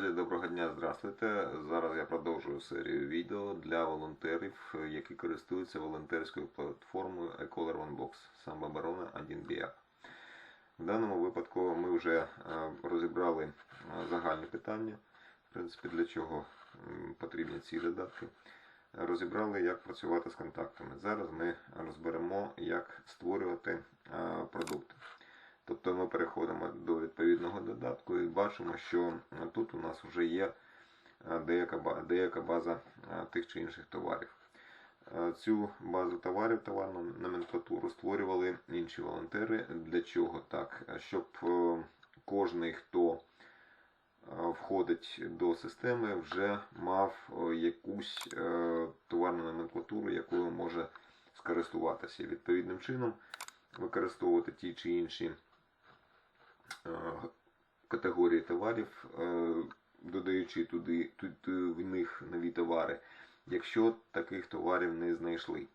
Друзі, доброго дня, здравствуйте. Зараз я продовжую серію відео для волонтерів, які користуються волонтерською платформою eColor OneBox самооборона 1BA. В даному випадку ми вже е, розібрали е, загальні питання, в принципі, для чого потрібні ці додатки. Розібрали, як працювати з контактами. Зараз ми розберемо, як створювати е, продукти. Тобто ми переходимо до відповідного додатку і бачимо, що тут у нас вже є е, деяка база е, тих чи інших товарів. Е, Цю базу товарів, товарну номенклатуру створювали інші волонтери. Для чого так? Щоб кожний, хто входить до системи, вже мав якусь товарну номенклатуру, якою може скористуватися. Відповідним чином використовувати ті чи інші категорії товарів, е, додаючи туди, тут в них нові товари, якщо таких товарів не знайшли.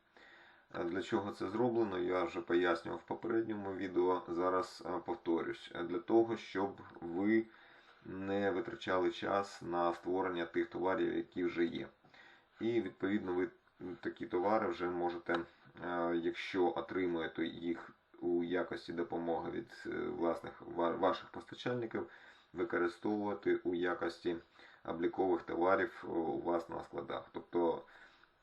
Для чого це зроблено, я вже пояснював в попередньому відео. Зараз е, повторюсь. Е, Для того, щоб ви не витрачали час на створення тих товарів, які вже є. І відповідно ви такі товари вже можете, е, якщо отримуєте їх у якості допомоги від е, власних ваших постачальників, використовувати у якості облікових товарів е, у вас на складах. Тобто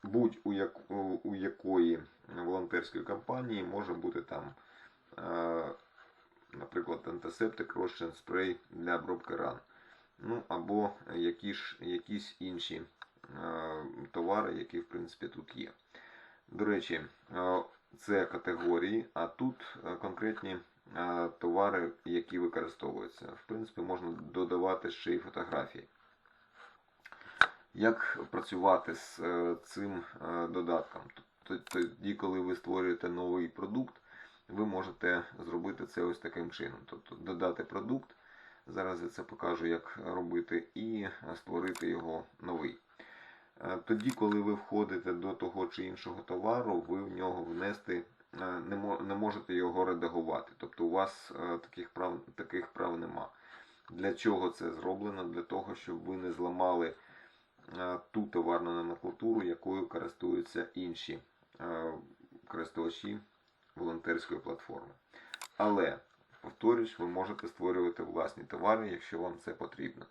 будь у, як, у, якої волонтерської компанії може бути там, е, наприклад, антисептик, розчин спрей для обробки ран. Ну або які ж, якісь інші товари, які в принципі тут є. До речі, це категорії, а тут е, конкретні е, товари, які використовуються. В принципі, можна додавати ще й фотографії. Як працювати з е, цим додатком? Тоді, коли ви створюєте новий продукт, ви можете зробити це ось таким чином. Тобто додати продукт, зараз я це покажу, як робити, і створити його новий. Тоді, коли ви входите до того чи іншого товару, ви в нього внести е, не можете його редагувати. Тобто у вас е, таких прав, таких прав нема. Для чого це зроблено? Для того, щоб ви не зламали е, ту товарну номенклатуру, якою користуються інші користувачі волонтерської платформи. Але, повторюсь, ви можете створювати власні товари, якщо вам це потрібно.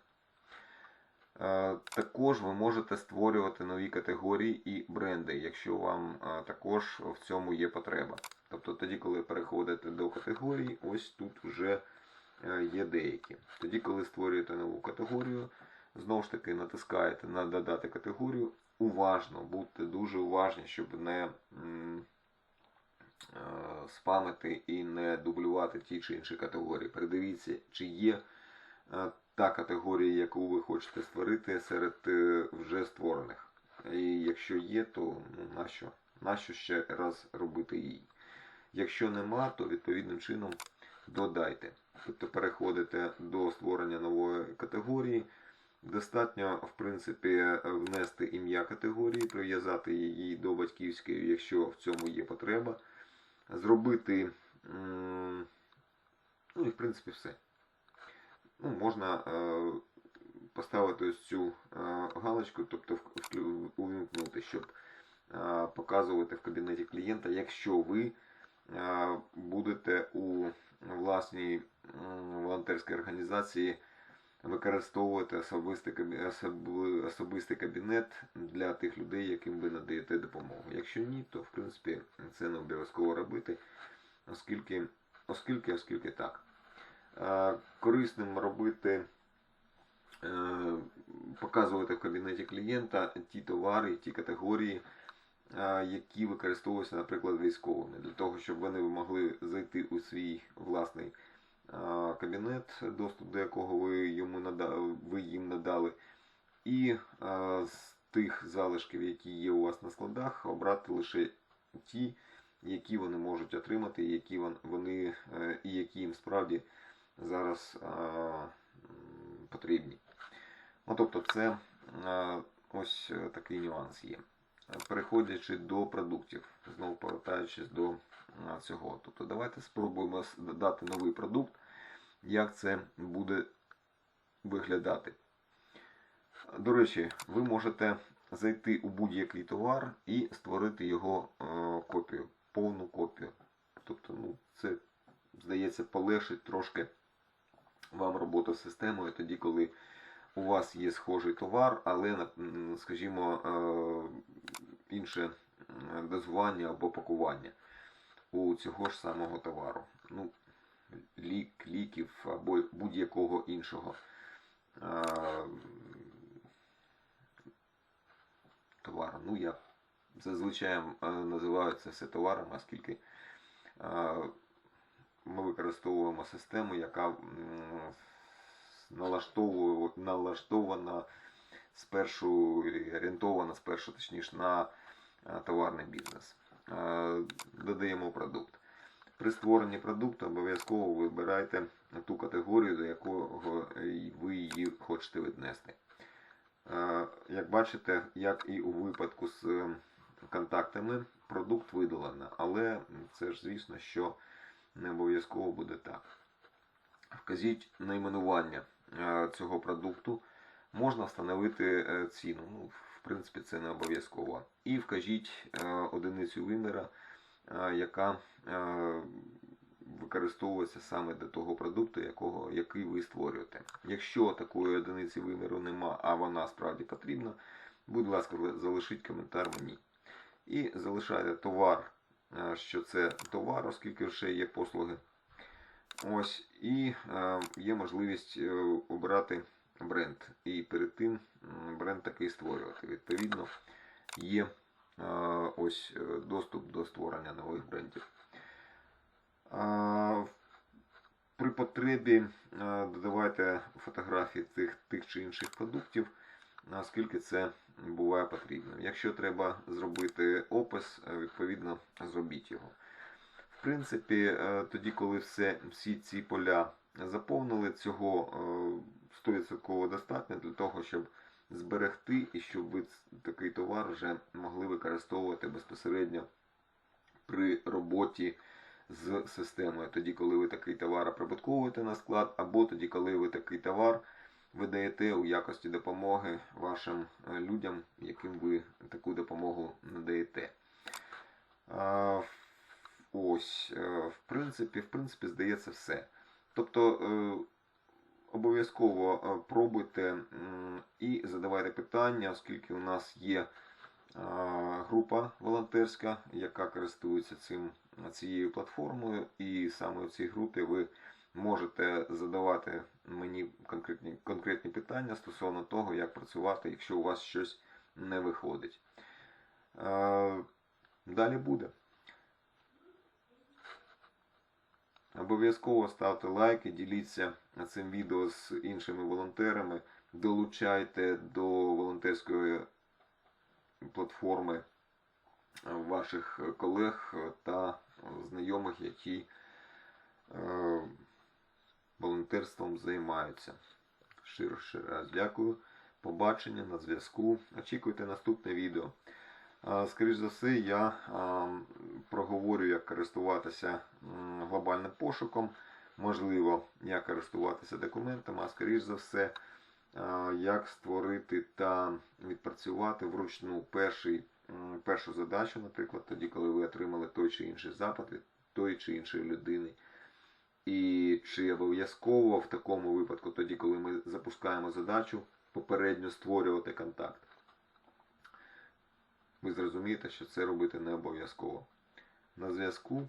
Е, Також ви можете створювати нові категорії і бренди, якщо вам е, також в цьому є потреба. Тобто тоді, коли переходите до категорії, ось тут вже е, є деякі. Тоді, коли створюєте нову категорію, знову ж таки натискаєте на додати категорію. Уважно, будьте дуже уважні, щоб не спамити і не дублювати ті чи інші категорії. Передивіться, чи є та категорія, яку ви хочете створити серед е, вже створених. І якщо є, то ну, нащо, нащо ще раз робити її? Якщо нема, то відповідним чином додайте. Тобто переходите до створення нової категорії. Достатньо, в принципі, внести ім'я категорії, прив'язати її до батьківської, якщо в цьому є потреба. Зробити, ну і в принципі все. Ну, можна е, поставити ось цю е, галочку, тобто увімкнути, щоб е, показувати в кабінеті клієнта, якщо ви е, будете у власній м, волонтерській організації використовувати особистий, кабі- особи- особистий кабінет для тих людей, яким ви надаєте допомогу. Якщо ні, то в принципі це не обов'язково робити, оскільки, оскільки, оскільки так. Е, Корисним робити, е, показувати в кабінеті клієнта ті товари, ті категорії, е, які використовуються, наприклад, військовими, для того, щоб вони могли зайти у свій власний кабінет, доступ до якого ви, йому нада- ви їм надали, і з тих залишків, які є у вас на складах, обрати лише ті, які вони можуть отримати, які вони і які їм справді зараз е, потрібні. Ну, тобто, це е, ось е, такий нюанс є. Переходячи до продуктів, знову повертаючись до цього. Тобто, давайте спробуємо додати новий продукт, як це буде виглядати. До речі, ви можете зайти у будь-який товар і створити його копію, повну копію. Тобто, ну, це, здається, полегшить трошки вам роботу з системою тоді, коли у вас є схожий товар, але, скажімо, е, інше дозування або пакування у цього ж самого товару. Ну, лік, ліків або будь-якого іншого е, товару. Ну, я зазвичай називаю це все товарами, оскільки е, ми використовуємо систему, яка налаштована спершу орієнтована спершу, точніше, на е, товарний бізнес. Е, Додаємо продукт. При створенні продукту обов'язково вибирайте ту категорію, до якого ви її хочете віднести. Е, Як бачите, як і у випадку з контактами, продукт видалено, але це ж звісно, що не обов'язково буде так. Вказіть найменування е, цього продукту. Можна встановити е, ціну. Ну, в принципі, це не обов'язково. І вкажіть е, одиницю виміра, яка використовується саме для того продукту, якого, який ви створюєте. Якщо такої одиниці виміру нема, а вона справді потрібна, будь ласка, залишіть коментар мені. І залишайте товар, що це товар, оскільки вже є послуги. Ось, і е, є можливість е, обрати бренд. І перед тим бренд такий створювати. Відповідно, є е, ось е, доступ до створення нових брендів. При потребі е, додавайте фотографії тих, тих чи інших продуктів, наскільки це буває потрібно. Якщо треба зробити опис, е, відповідно зробіть його. В принципі, е, тоді, коли все, всі ці поля заповнили, цього е, 100% достатньо для того, щоб зберегти і щоб ви такий товар вже могли використовувати безпосередньо при роботі з системою. Тоді, коли ви такий товар оприбутковуєте на склад, або тоді, коли ви такий товар видаєте у якості допомоги вашим е, людям, яким ви таку допомогу надаєте. Ось, е, в принципі, в принципі, здається все. Тобто е, обов'язково пробуйте і задавайте питання, оскільки у нас є група волонтерська, яка користується цим, цією платформою, і саме в цій групі ви можете задавати мені конкретні, конкретні питання стосовно того, як працювати, якщо у вас щось не виходить. Е, Далі буде. Обов'язково ставте лайки, діліться цим відео з іншими волонтерами, долучайте до волонтерської платформи ваших колег та знайомих, які е, волонтерством займаються. Щиро ще раз дякую. Побачення на зв'язку. Очікуйте наступне відео. А, Скоріш за все, я проговорю, як користуватися глобальним пошуком. Можливо, як користуватися документами, а скоріш за все, як створити та відпрацювати вручну перший, першу задачу, наприклад, тоді, коли ви отримали той чи інший запит від тої чи іншої людини. І чи обов'язково в такому випадку, тоді, коли ми запускаємо задачу, попередньо створювати контакт ви зрозумієте, що це робити не обов'язково. На зв'язку